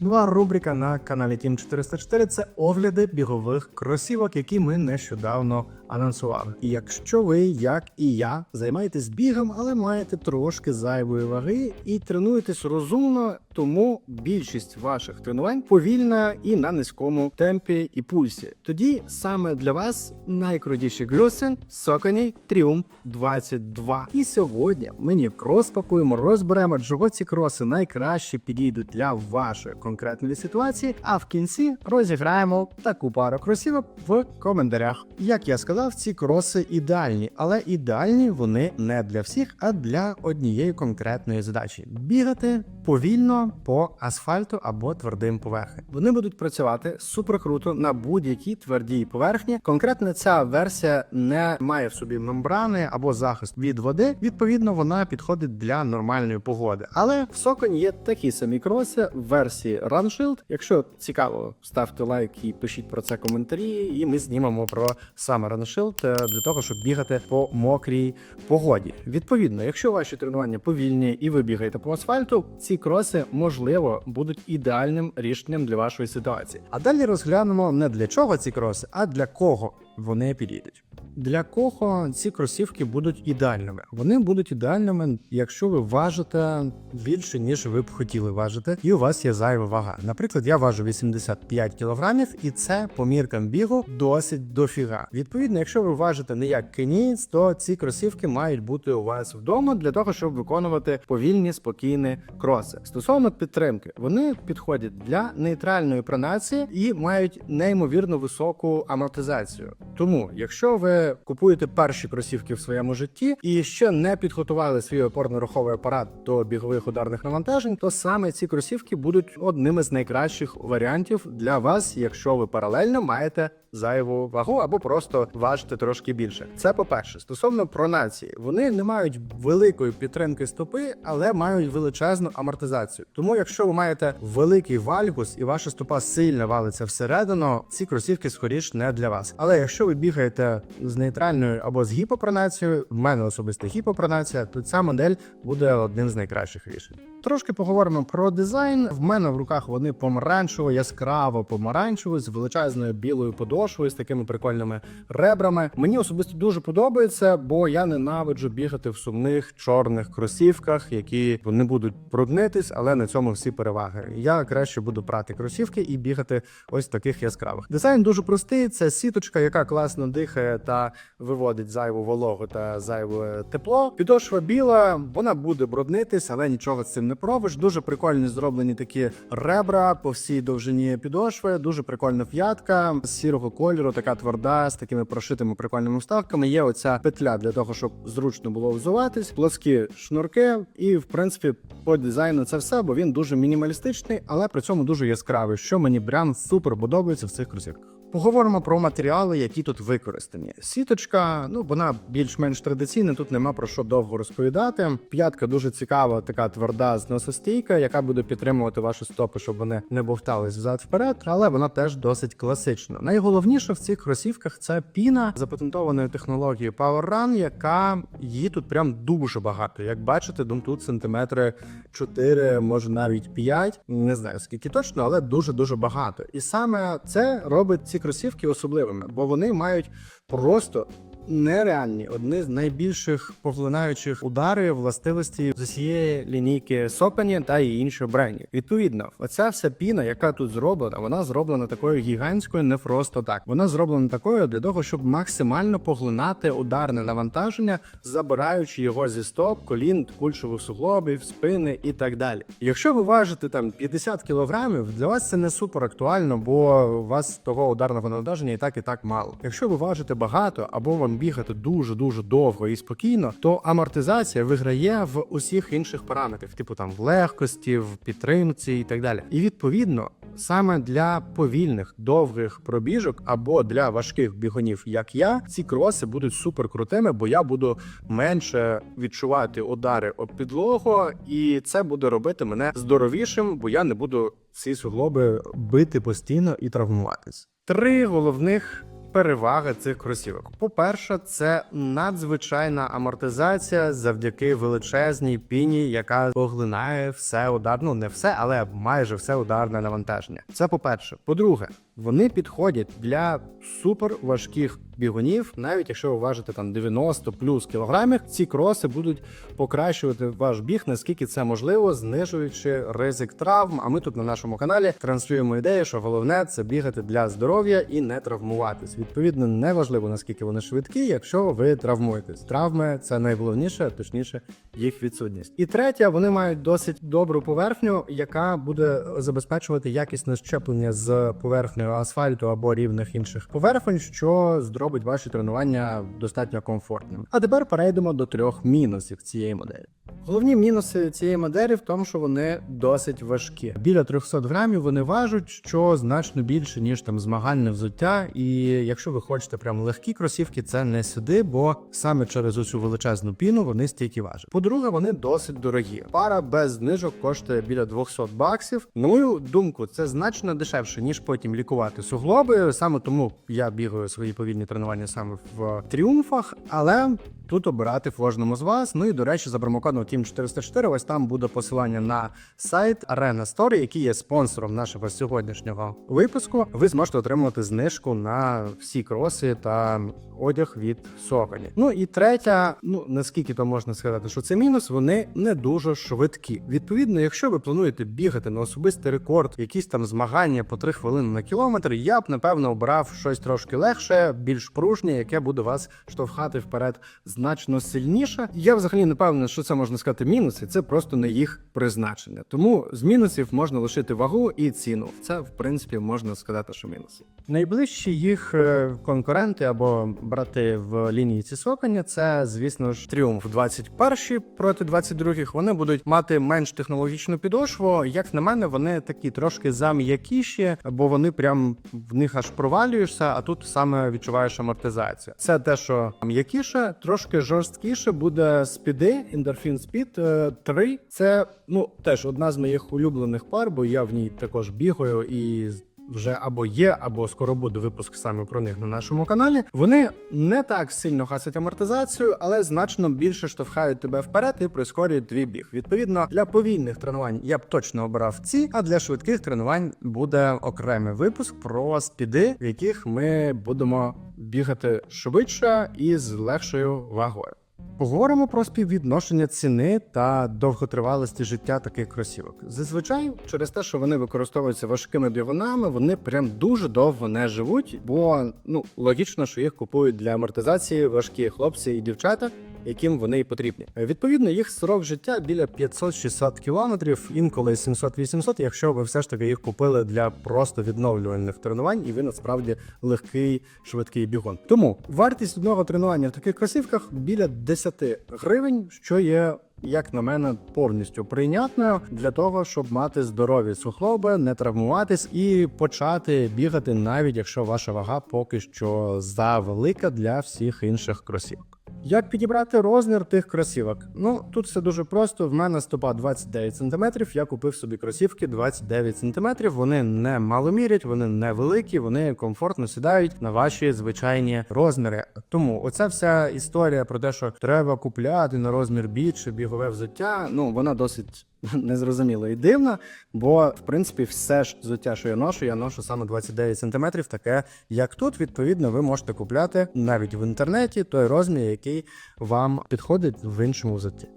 Ну а рубрика на каналі Team 404 це огляди бігових кросівок, які ми нещодавно анонсували. І якщо ви, як і я, займаєтесь бігом, але маєте трошки зайвої ваги і тренуєтесь розумно, тому більшість ваших тренувань повільна і на низькому темпі і пульсі. Тоді саме для вас найкрутіші глюси Соконі Triumph 22. І сьогодні ми ні крос розберемо, чого ці кроси найкраще підійдуть для вашої конкретної ситуації. А в кінці розіграємо таку пару кросівок в коментарях. Як я сказав, ці кроси ідеальні, але ідеальні вони не для всіх, а для однієї конкретної задачі: бігати повільно по асфальту або твердим поверхням. Вони будуть працювати супер круто на будь-якій твердій поверхні. Конкретно ця версія не має в собі мембрани або захист від води. Відповідно, вона підходить для нормальної погоди. Але в Соконі є такі самі кроси в версії Run Shield. Якщо цікаво, ставте лайк і пишіть про це коментарі, і ми знімемо про саме Run Shield е, для того, щоб бігати по мокрій погоді. Відповідно, якщо ваші тренування повільні і ви бігаєте по асфальту, ці кроси можливо будуть ідеальним рішенням для вашої ситуації. А далі розглянемо не для чого ці кроси, а для кого вони підійдуть. Для кого ці кросівки будуть ідеальними? Вони будуть ідеальними, якщо ви важите більше, ніж ви б хотіли важити, і у вас є зайва вага. Наприклад, я важу 85 кілограмів, і це по міркам бігу досить дофіга. Відповідно, якщо ви важите не як кенієць, то ці кросівки мають бути у вас вдома для того, щоб виконувати повільні спокійні кроси. Стосовно підтримки, вони підходять для нейтральної пронації і мають неймовірно високу амортизацію. Тому, якщо ви купуєте перші кросівки в своєму житті і ще не підготували свій опорно-руховий апарат до бігових ударних навантажень, то саме ці кросівки будуть одним із найкращих варіантів для вас, якщо ви паралельно маєте зайву вагу або просто важите трошки більше. Це по-перше, стосовно пронації, вони не мають великої підтримки стопи, але мають величезну амортизацію. Тому, якщо ви маєте великий вальгус і ваша стопа сильно валиться всередину, ці кросівки скоріш не для вас. Але якщо ви бігаєте з нейтральною або з гіпопронацією, в мене особисто гіпопронація, то ця модель буде одним з найкращих рішень. Трошки поговоримо про дизайн. В мене в руках вони помаранчево, яскраво помаранчево, з величезною білою подошвою, з такими прикольними ребрами. Мені особисто дуже подобається, бо я ненавиджу бігати в сумних чорних кросівках, які не будуть бруднитись, але на цьому всі переваги. Я краще буду прати кросівки і бігати ось таких яскравих. Дизайн дуже простий. Це сіточка, яка класно дихає та виводить зайву вологу та зайве тепло. Підошва біла, вона буде бруднитись, але нічого з цим не пробиш. Дуже прикольні зроблені такі ребра по всій довжині підошви. Дуже прикольна п'ятка з сірого кольору, така тверда, з такими прошитими прикольними вставками. Є оця петля для того, щоб зручно було взуватись, плоскі шнурки, і в принципі по дизайну це все, бо він дуже мінімалістичний, але при цьому дуже яскравий, що мені прям супер подобається в цих кросівках. Поговоримо про матеріали, які тут використані. Сіточка, ну вона більш-менш традиційна, тут нема про що довго розповідати. П'ятка дуже цікава, така тверда зносостійка, яка буде підтримувати ваші стопи, щоб вони не бовтались взад вперед, але вона теж досить класична. Найголовніше в цих кросівках це піна запатентованої технологією Power яка її тут прям дуже багато. Як бачите, ну тут сантиметри 4, може навіть 5, не знаю скільки точно, але дуже дуже багато. І саме це робить ці кросівки особливими, бо вони мають просто нереальні, одні з найбільших поглинаючих ударів властивості з усієї лінійки Сопені та і інших брендів. Відповідно, оця вся піна, яка тут зроблена, вона зроблена такою гігантською, не просто так. Вона зроблена такою для того, щоб максимально поглинати ударне навантаження, забираючи його зі стоп, колін, кульшових суглобів, спини і так далі. Якщо ви важите там 50 кілограмів, для вас це не супер актуально, бо у вас того ударного навантаження і так і так мало. Якщо ви важите багато або вам бігати дуже дуже довго і спокійно, то амортизація виграє в усіх інших параметрів, типу там в легкості, в підтримці і так далі. І відповідно. Саме для повільних довгих пробіжок або для важких бігунів, як я, ці кроси будуть супер крутими, бо я буду менше відчувати удари об підлогу, і це буде робити мене здоровішим, бо я не буду ці суглоби бити постійно і травмуватись. Три головних переваги цих кросівок. По-перше, це надзвичайна амортизація завдяки величезній піні, яка поглинає все удар. Ну не все, але майже все ударне навантаження. Це по-перше. По-друге, вони підходять для супер важких бігунів, навіть якщо ви важите там 90 плюс кілограмів, ці кроси будуть покращувати ваш біг, наскільки це можливо, знижуючи ризик травм. А ми тут на нашому каналі транслюємо ідею, що головне це бігати для здоров'я і не травмуватись. Відповідно, неважливо наскільки вони швидкі, якщо ви травмуєтесь. Травми це найголовніше, точніше їх відсутність. І третє, вони мають досить добру поверхню, яка буде забезпечувати якісне щеплення з поверхнею асфальту або рівних інших поверхонь, що зробить ваші тренування достатньо комфортними. А тепер перейдемо до трьох мінусів цієї моделі. Головні мінуси цієї моделі в тому, що вони досить важкі. Біля 300 грамів вони важать, що значно більше ніж там змагальне взуття. І якщо ви хочете прям легкі кросівки, це не сюди, бо саме через усю величезну піну вони стільки важать. По-друге, вони досить дорогі. Пара без знижок коштує біля 200 баксів. На мою думку, це значно дешевше ніж потім лікувати суглоби. Саме тому я бігаю свої повільні тренування саме в тріумфах, але. Тут обирати кожному з вас. Ну і до речі, за промокодом Team 404 ось там буде посилання на сайт Arena Store, який є спонсором нашого сьогоднішнього випуску. Ви зможете отримати знижку на всі кроси та одяг від Соконі. Ну і третя, ну наскільки то можна сказати, що це мінус, вони не дуже швидкі. Відповідно, якщо ви плануєте бігати на особистий рекорд, якісь там змагання по 3 хвилини на кілометр, я б напевно обрав щось трошки легше, більш пружнє, яке буде вас штовхати вперед значно сильніше. Я взагалі не певний, що це можна сказати мінуси, це просто не їх призначення. Тому з мінусів можна лишити вагу і ціну. Це в принципі можна сказати, що мінуси. Найближчі їх е, конкуренти або брати в лінійці сокання, це звісно ж тріумф 21 проти 22-х. Вони будуть мати менш технологічну підошву. Як на мене, вони такі трошки зам'якіші, бо вони прям в них аж провалюєшся, а тут саме відчуваєш амортизацію. Це те, що м'якіше, трошки жорсткіше буде спіди, Endorphin Speed е, 3. Це ну теж одна з моїх улюблених пар, бо я в ній також бігаю і вже або є, або скоро буде випуск саме про них на нашому каналі. Вони не так сильно гасять амортизацію, але значно більше штовхають тебе вперед і прискорюють твій біг. Відповідно, для повільних тренувань я б точно обирав ці, а для швидких тренувань буде окремий випуск про спіди, в яких ми будемо бігати швидше і з легшою вагою. Поговоримо про співвідношення ціни та довготривалості життя таких кросівок. Зазвичай, через те, що вони використовуються важкими двигунами, вони прям дуже довго не живуть, бо ну логічно, що їх купують для амортизації важкі хлопці і дівчата, яким вони і потрібні. Відповідно, їх срок життя біля 500-600 кілометрів, інколи 700-800, якщо ви все ж таки їх купили для просто відновлювальних тренувань, і ви насправді легкий швидкий бігун. Тому вартість одного тренування в таких кросівках біля 10 гривень, що є. Як на мене, повністю прийнятною для того, щоб мати здорові суглоби, не травмуватись і почати бігати, навіть якщо ваша вага поки що завелика для всіх інших кросівок. Як підібрати розмір тих кросівок? Ну тут все дуже просто. В мене стопа 29 см, Я купив собі кросівки 29 см. Вони не маломірять, вони не великі, вони комфортно сідають на ваші звичайні розміри. Тому оця вся історія про те, що треба купляти на розмір більше бігове взуття. Ну вона досить незрозуміла і дивна, бо в принципі все ж взуття, що я ношу, я ношу саме 29 см, таке як тут. Відповідно, ви можете купляти навіть в інтернеті той розмір, який вам підходить в іншому взутті.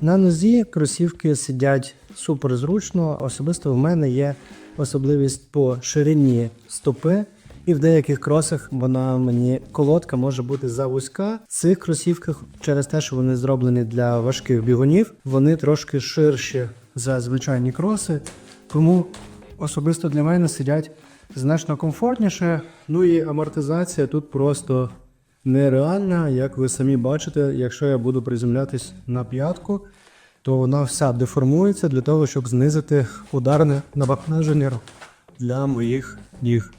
На нозі кросівки сидять супер зручно. Особисто в мене є особливість по ширині стопи. І в деяких кросах вона мені колодка може бути завузька. В цих кросівках через те, що вони зроблені для важких бігунів, вони трошки ширші за звичайні кроси. Тому особисто для мене сидять значно комфортніше. Ну і амортизація тут просто нереальна. Як ви самі бачите, якщо я буду приземлятись на п'ятку, то вона вся деформується для того, щоб знизити ударне навантаження для моїх ніг.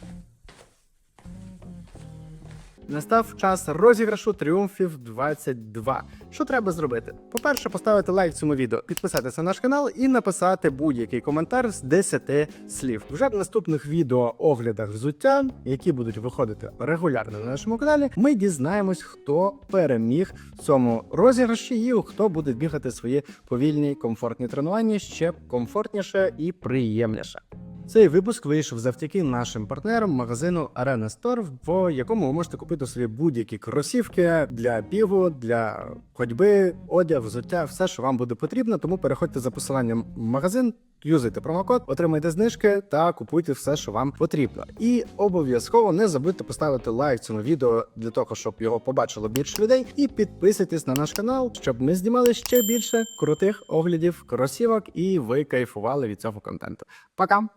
Настав час розіграшу тріумфів 22. Що треба зробити? По-перше, поставити лайк цьому відео, підписатися на наш канал і написати будь-який коментар з 10 слів. Вже в наступних відео оглядах взуття, які будуть виходити регулярно на нашому каналі, ми дізнаємось, хто переміг в цьому розіграші і хто буде бігати свої повільні комфортні тренування ще комфортніше і приємніше. Цей випуск вийшов завдяки нашим партнерам магазину Arena Store, в якому ви можете купити собі будь-які кросівки для бігу, для ходьби, одяг, взуття, все, що вам буде потрібно. Тому переходьте за посиланням в магазин, юзайте промокод, отримайте знижки та купуйте все, що вам потрібно. І обов'язково не забудьте поставити лайк цьому відео для того, щоб його побачило більше людей. І підписуйтесь на наш канал, щоб ми знімали ще більше крутих оглядів кросівок, і ви кайфували від цього контенту. Пока!